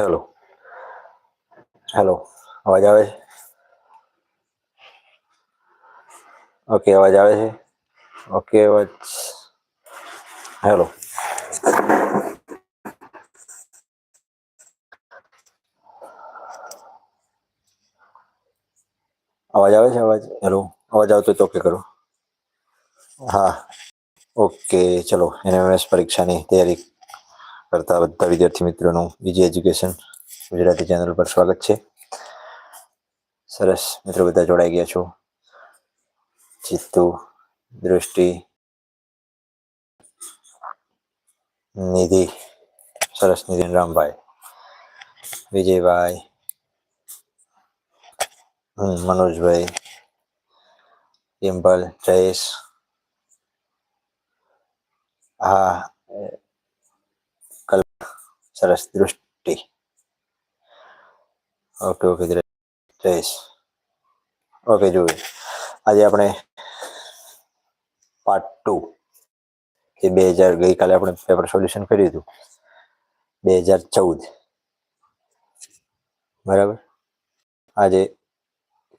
Hello. Hello, અવાજ આવે છે? ઓકે, અવાજ આવે છે? ઓકે, અવાજ. હેલો. અવાજ આવે છે? અવાજ? હેલો. અવાજ આવતો તો ઓકે કરો. હા. ઓકે, ચલો. એનએમએસ પરીક્ષાની તૈયારી કરતા બધા વિદ્યાર્થી મિત્રોનું બીજી એજ્યુકેશન ગુજરાતી ચેનલ પર સ્વાગત છે. સરસ મિત્રો બધા જોડાઈ ગયા છો. ચિત્તુ દૃષ્ટિ, નિધિ, સરસ નિધિન રામભાઈ, વિજયભાઈ મનોજભાઈ ડિમ્પલ જયેશ, હા સરસ દૃષ્ટિ ઓકે ઓકે જયેશ ઓકે જોયું આજે આપણે પાર્ટ ટુ કે બે હજાર ગઈકાલે આપણે પેપર સોલ્યુશન કર્યું હતું. બે હજાર ચૌદ. બરાબર? આજે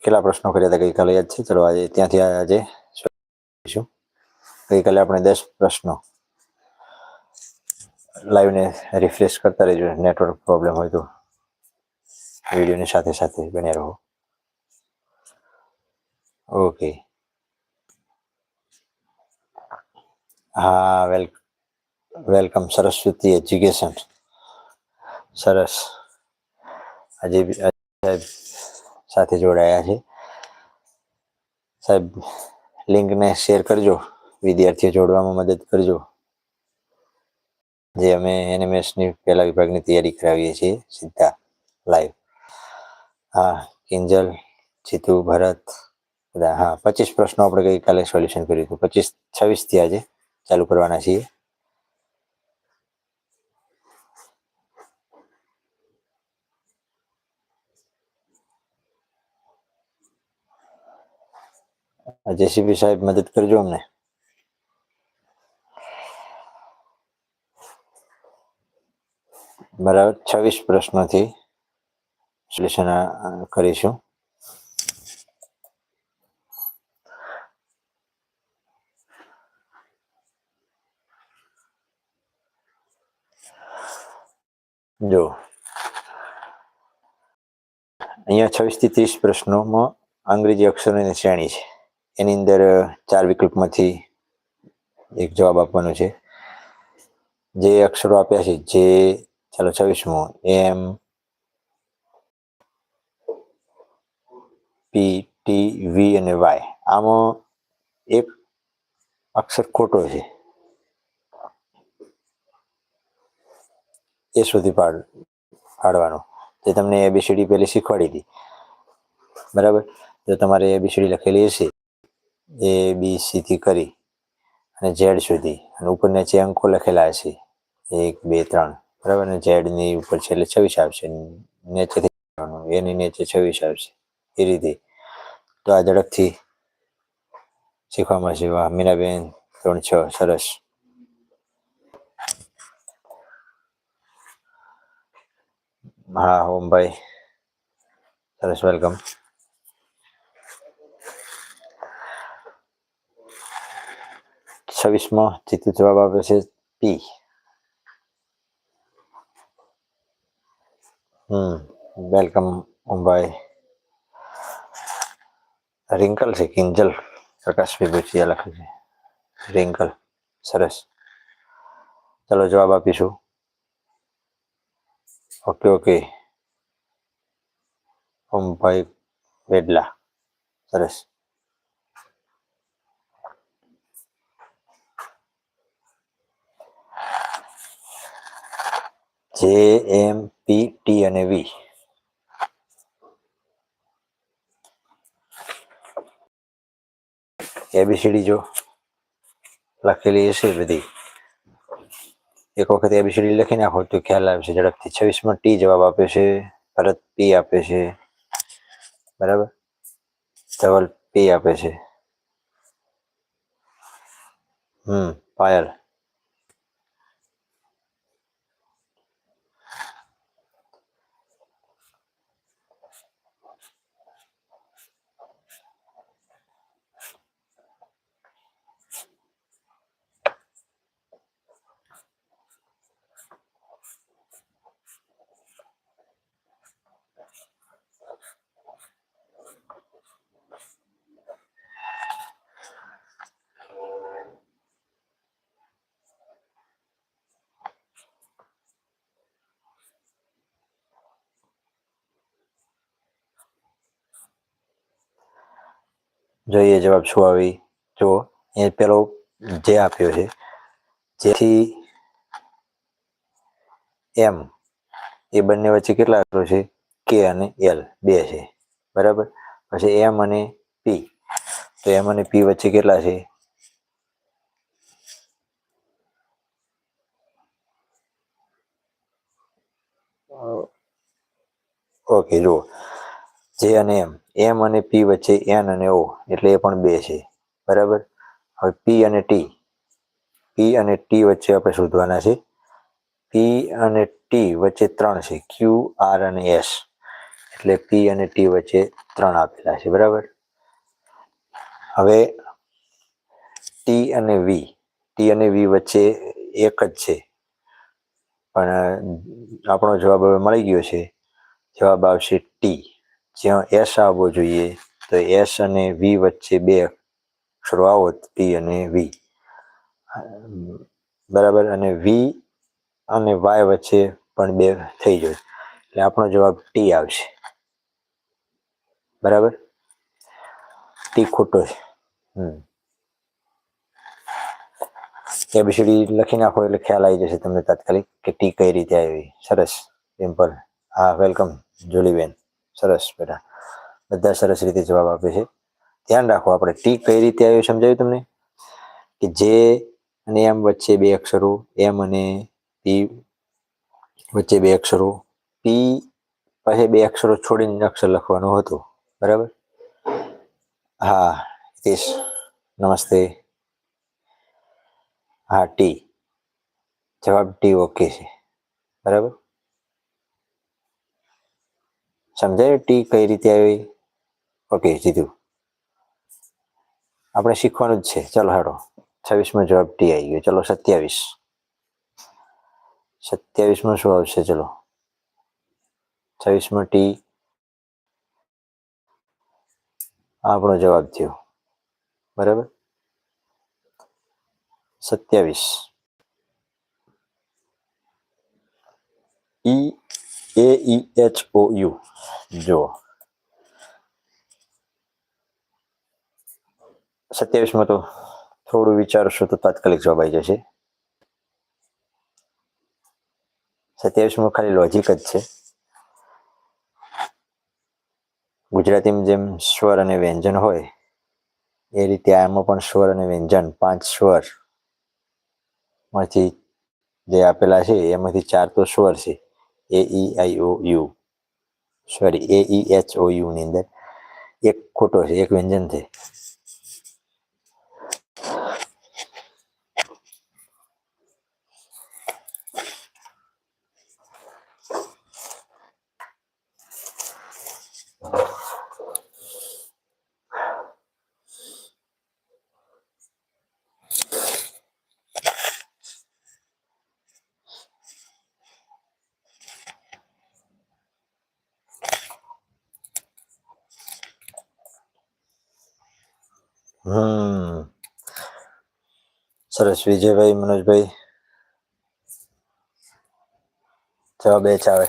કેટલા પ્રશ્નો કર્યા હતા ગઈકાલે, યાદ છે? ચલો આજે ત્યાંથી આજે ગઈકાલે આપણે દસ પ્રશ્નો લાઈવને રિફ્રેશ કરતા રહેજો. નેટવર્ક પ્રોબ્લેમ હોય તો વિડીયોની સાથે સાથે બન્યા રહો. ઓકે હા, વેલ વેલકમ સરસ્વતી એજ્યુકેશન સરસ. આજે સાહેબ સાથે જોડાયા છે. સાહેબ લિંકને શેર કરજો. વિદ્યાર્થીઓ જોડવામાં મદદ કરજો. જે અમે એનએમએસની પહેલા વિભાગની તૈયારી કરાવીએ છીએ, સીધા લાઈવ હા, કિંજલ, જીતુ, ભરત, બધા. હા, પચીસ પ્રશ્નો આપણે ગઈકાલે સોલ્યુશન કર્યું હતું. પચીસ છવ્વીસથી આજે ચાલુ કરવાના છીએ. જેસીબી સાહેબ મદદ કરજો અમને. બરાબર છવ્વીસ પ્રશ્નોથી સોલ્યુશન કરીશું. જો. અહીંયા છવ્વીસથી ત્રીસ પ્રશ્નોમાં અંગ્રેજી અક્ષરોની શ્રેણી છે. એની અંદર ચાર વિકલ્પમાંથી એક જવાબ આપવાનો છે. જે અક્ષરો આપ્યા છે, જે ચાલો છવ્વીસમો એમ પી ટી વી અને વાય આમાં એક અક્ષર ખોટો છે. એ સુધી પાડ, પાડવાનો. જે તમને એબીસીડી પહેલી શીખવાડી હતી. બરાબર? જો તમારે એબીસીડી લખેલી હશે. એ બી સીથી કરી. અને ઝેડ સુધી. અને ઉપર નીચે અંકો લખેલા હશે. એક, બે, ત્રણ. બરાબર? ને ઝેડની ઉપર છેલ્લે છવ્વીસ આવશે. નીચેથી. એની નીચે છવ્વીસ આવશે. એ રીતે. તો આ ઝડપથી શીખવા મળશે વાહ, મીરાબેન, ત્રણ છ. સરસ. હા, ઓમભાઈ. સરસ, વેલકમ. છવ્વીસમાં જીતુ જવાબ આપે છે પી. હમ વેલકમ મુંબઈ. રિંકલ છે, કિંજલ પ્રકાશભાઈ બુચિયા લખે છે. રિંકલ સરસ. ચલો જવાબ આપીશું. ઓકે ઓકે ઓમભાઈ વેડલા, સરસ. જે એમ પી ટી અને વી એબીસીડી જો લખેલી હશે બધી. એક વખત એબીસીડી લખી નાખો તો ખ્યાલ આવશે. ઝડપથી છવ્વીસમાં ટી જવાબ આપે છે. ભરત પી આપે છે. બરાબર? ધવલ પી આપે છે. હમ, પાયલ. જોઈએ જવાબ શું આવી. જો એ પેલો જે આપ્યો છે જેથી એમ એ બંને વચ્ચે કેટલા અક્ષરો છે? કે અને એલ બે છે. બરાબર? પછી એમ અને પી તો એમ અને પી વચ્ચે કેટલા છે? ઓકે જુઓ. જે અને એમ. એમ અને પી વચ્ચે એન અને ઓ એટલે એ પણ બે છે. બરાબર? હવે પી અને ટી પી અને ટી વચ્ચે આપણે શોધવાના છે. પી અને ટી વચ્ચે ત્રણ છે. ક્યુ આર અને એસ એટલે પી અને ટી વચ્ચે ત્રણ આપેલા છે. બરાબર? હવે ટી અને વી ટી અને વી વચ્ચે એક જ છે. પણ આપણો જવાબ હવે મળી ગયો છે. જવાબ આવશે ટી જ્યાં એસ આવવો જોઈએ, તો એસ અને વી વચ્ચે બે અક્ષરો આવો ટી અને વી. બરાબર? અને વી અને વાય વચ્ચે પણ બે થઈ જાય એટલે આપણો જવાબ ટી આવશે. બરાબર? ટી ખોટો છે. હમ. એબીસીડી લખી નાખો એટલે ખ્યાલ આવી જશે તમને તાત્કાલિક કે ટી કઈ રીતે આવી. સરસ. સિમ્પલ હા વેલકમ જોલીબેન. સરસ, બેટા. બધા સરસ રીતે જવાબ આપે છે. ધ્યાન રાખો, આપણે ટી કઈ રીતે આવ્યું સમજાયું તમને? કે જે અને એમ વચ્ચે બે અક્ષરો, એમ અને પી વચ્ચે બે અક્ષરો. પી પાસે બે અક્ષરો છોડીને અક્ષર લખવાનું હતું. બરાબર? હા, હિતેશ, નમસ્તે. હા, ટી. જવાબ ટી ઓકે છે. બરાબર? સમજાયું? ટી કઈ રીતે આવી? ઓકે જીધું આપણે શીખવાનું જ છે. ચલો હાડો છવ્વીસમાં જવાબ ટી આવી ગયો. ચલો, સત્યાવીસ. સત્યાવીસમાં શું આવશે? ચલો. છવ્વીસમાં ટી. આપણો જવાબ થયો. બરાબર? સત્યાવીસ. ઈ ઈ એચ ઓ યુ જુઓ સત્યાવીસમાં તો થોડું વિચારશો તો તાત્કાલિક જવાબ આવી જશે. સત્યાવીસમાં ખાલી લોજિક જ છે. ગુજરાતીમાં જેમ સ્વર અને વ્યંજન હોય, એ રીતે આમાં પણ સ્વર અને વ્યંજન, પાંચ સ્વરમાંથી જે આપેલા છે, એમાંથી ચાર તો સ્વર છે. A E I O U sorry A E H O U ની અંદર. એક ખોટો છે, એક વ્યંજન છે. હમ. સરસ. વિજયભાઈ, મનોજભાઈ. જવાબ એ ચાવે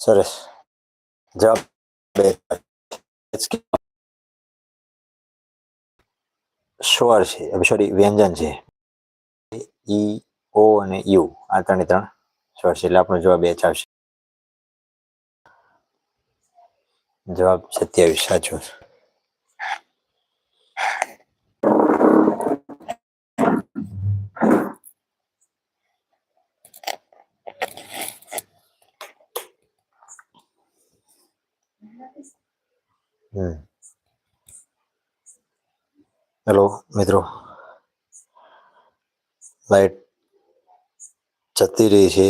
સરસ. જવાબ બે સ્વર છે. સોરી વ્યંજન છે. ઈ ઓ અને યુ આ ત્રણે ત્રણ સ્વર છે. એટલે આપણો જવાબ એચ આવશે. જવાબ સત્યાવીસ, સાચો. હેલો, મિત્રો. લાઈટ જતી રહી છે.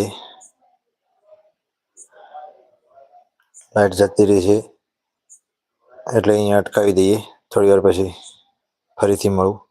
લાઈટ જતી રહી છે. એટલે અહીંયા અટકાવી દઈએ. થોડી વાર પછી ફરીથી મળું.